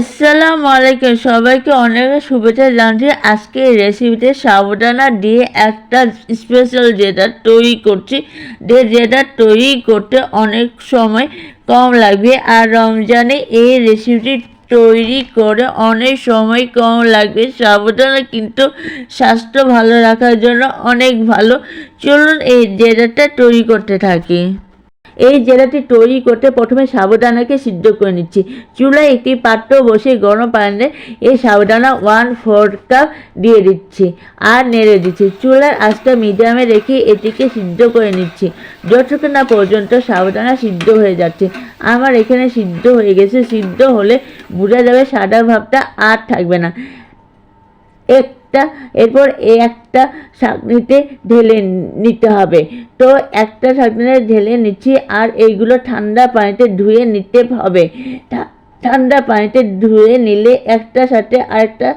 আসসালামু আলাইকুম। সবাইকে অনেক শুভেচ্ছা জানছি আজকে এই রেসিপিতে সাবুদানা দিয়ে একটা স্পেশাল যেটা তৈরি করছি, যে যেটা তৈরি করতে অনেক সময় কম লাগবে। আর রমজানে এই রেসিপিটি তৈরি করে অনেক সময় কম লাগবে। সাবুদানা কিন্তু স্বাস্থ্য ভালো রাখার জন্য অনেক ভালো। চলুন এই জেরাটা তৈরি করতে থাকি। এই জেলাটি তৈরি করতে প্রথমে সাবুদানাকে সিদ্ধ করে নিচ্ছি। চুলায় একটি পাত্র বসে গরম পানিতে এই সাবুদানা ওয়ান ফোর কাপ দিয়ে দিচ্ছি আর নেড়ে দিচ্ছি। চুলার আঁচটা মিডিয়ামে রেখে এটিকে সিদ্ধ করে নিচ্ছি। যতক্ষণ না পর্যন্ত সাবুদানা সিদ্ধ হয়ে যাচ্ছে। আমার এখানে সিদ্ধ হয়ে গেছে। সিদ্ধ হলে বোঝা যাবে সাদা ভাবটা আর থাকবে না। একটা, এরপর একটা শাকনিতে ঢেলে নিতে হবে। তো একটা ছাঁকনিতে ঢেলে নিচ্ছি আর এইগুলো ঠান্ডা পানিতে ধুয়ে নিতে হবে। ঠান্ডা পানিতে ধুয়ে নিলে একটা সাথে আরেকটা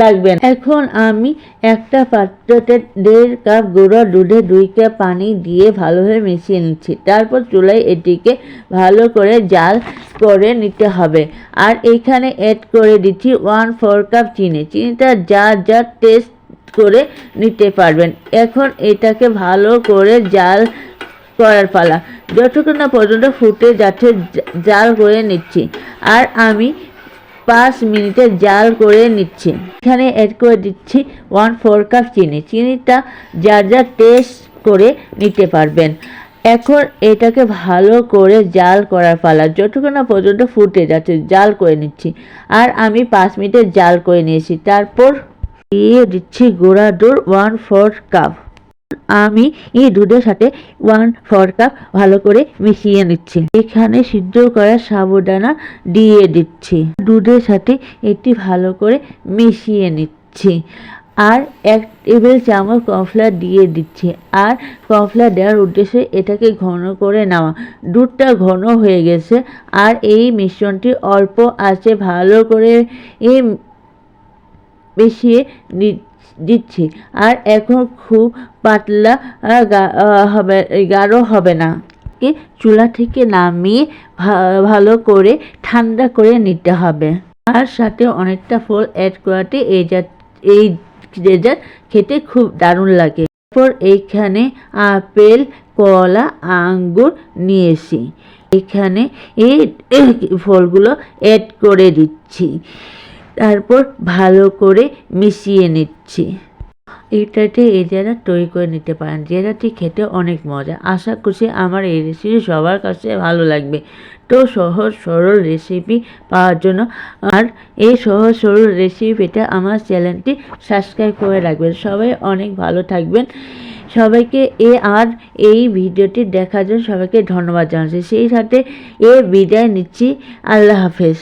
লাগবে এখন আমি একটা পাত্রতে দেড় কাপ গুঁড়ো দুধে দুই কাপ পানি দিয়ে ভালোভাবে মিশিয়ে নিচ্ছি। তারপর চুলায় এটিকে ভালো করে জাল করে নিতে হবে। আর এখানে অ্যাড করে দিচ্ছি ওয়ান ফোর কাপ চিনি। চিনিটা যা যা টেস্ট করে নিতে পারবেন। এখন এটাকে ভালো করে জাল করার পালা। যতক্ষণ না পর্যন্ত ফুটে যাচ্ছে জাল করে নিচ্ছি। আর আমি পাঁচ মিনিটে জাল করে নিচ্ছি। এখানে অ্যাড করে দিচ্ছি ওয়ান ফোর কাপ চিনি। চিনিটা যা যা টেস্ট করে নিতে পারবেন। এখন এটাকে ভালো করে জাল করার পালা। যতক্ষণ না পর্যন্ত ফুটে যাচ্ছে, জাল করে নিচ্ছি। আর আমি পাঁচ মিনিটে জাল করে নিয়েছি। তারপর দিয়ে দিচ্ছি গুঁড়া দুধ ওয়ান ফোর কাপ আমি এই দুধের সাথে ওয়ান ফোর কাপ ভালো করে মিশিয়ে নিচ্ছি। এখানে সিদ্ধ করা সাবুদানা দিয়ে দিচ্ছি। দুধের সাথে এটি ভালো করে মিশিয়ে নিচ্ছি। আর এক টেবিল চামচ কর্নফ্লাওয়ার দিয়ে দিচ্ছি। আর কর্নফ্লাওয়ার দেওয়ার উদ্দেশ্যে এটাকে ঘন করে নেওয়া দুধটা ঘন হয়ে গেছে। আর এই মিশ্রণটি অল্প আছে। ভালো করে এই মিশিয়ে দিচ্ছি। আর এখন খুব পাতলা হবে, গাঢ় হবে না। চুলা থেকে নামিয়ে ভালো করে ঠান্ডা করে নিতে হবে। আর সাথে অনেকটা ফল অ্যাড করাতে এই জাত, এই ডেজার্ট খেতে খুব দারুণ লাগে। তারপর এইখানে আপেল, কলা, আঙ্গুর নিয়েছি এখানে এই ফলগুলো অ্যাড করে দিচ্ছি। তারপর ভালো করে মিশিয়ে নিচ্ছি। এটাতে এই জেলা তৈরি করে নিতে পারেন। জেলাটি খেতে অনেক মজা। আশা করছি আমার এই রেসিপি সবার কাছে ভালো লাগবে। তো সহজ সরল রেসিপি পাওয়ার জন্য আর এই সহজ সরল রেসিপিটা আমার চ্যানেলটি সাবস্ক্রাইব করে রাখবেন। সবাই অনেক ভালো থাকবেন। সবাইকে এ আর এই ভিডিওটি দেখার জন্য সবাইকে ধন্যবাদ জানাচ্ছি। সেই সাথে এ বিদায় নিচ্ছি। আল্লাহ হাফেজ।